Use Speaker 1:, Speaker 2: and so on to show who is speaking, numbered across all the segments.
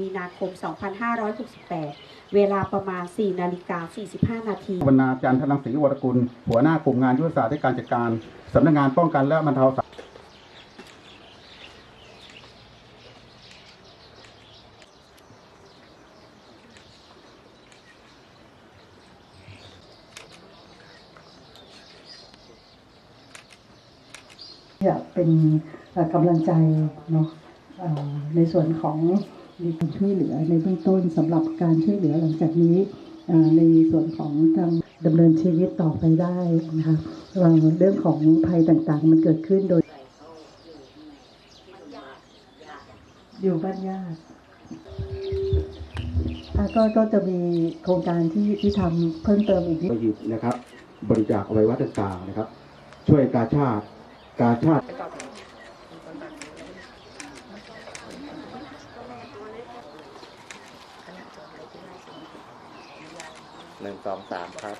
Speaker 1: มีนาคม 2568 เวลาประมาณ 4 นาฬิกา 45 นาที
Speaker 2: วรรณาจันทรังศรีวรกุล หัวหน้า กลุ่มงานยุทธศาสตร์แลการจัดการ สำนักงานป้องกันและบรรเทาสา
Speaker 3: อยากเป็นเอ่อกำลังใจเนาะเอ่อในส่วนของในการช่วยเหลือในเบื้องต้นสำหรับการช่วยเหลือหลังจากนี้เอ่อในส่วนของทางดำเนินชีวิตต่อไปได้นะคะเอ่อเรื่องของภัยต่างๆ มันเกิดขึ้นโดย อยู่บ้านญาติอะก็ก็จะมีโครงการที่ที่ทำเพิ่มเติมอีกนิด
Speaker 4: ก็หยิบนะครับ บริจาคอวัยวะต่างๆนะครับ ช่วยกาชาติ กาชาติ
Speaker 5: หนึ่งสองสามครับ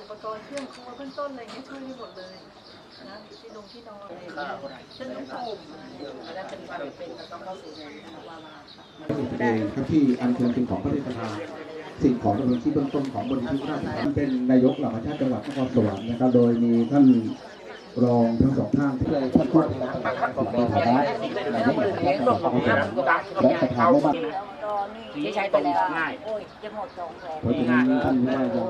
Speaker 6: อุปกรณ์เครื่องครัวเบื้องต้นอะไรเงี้ยช่วยได้หมดเลยนะที่นงที่นอนอะไรอย่างเงี้ยเช่นน้ำผมแล้วเป็นความเป็นก็ต้องเข้าสู่งานวาระค่ะ
Speaker 4: เองครับที่อัญเชิญสิ่งของพระราชทาน สิ่งของดำเนินที่เบื้องต้นของบริษัทราชการเป็นนายกเหล่ากาชาติจังหวัดนครสวรรค์นะครับ โดยมีท่านรองทั้งสองท่านที่ได้ท่านผู้ในฐานะนายกเหล่ากาชาติจังหวัดนครสวรรค์และประธานไม่บ้าน
Speaker 7: ที่ใช้ไปแล้วง่ายโอ้ยจะหมดสองแสน
Speaker 4: เพราะฉะนั้นท่านไม่ได้จะ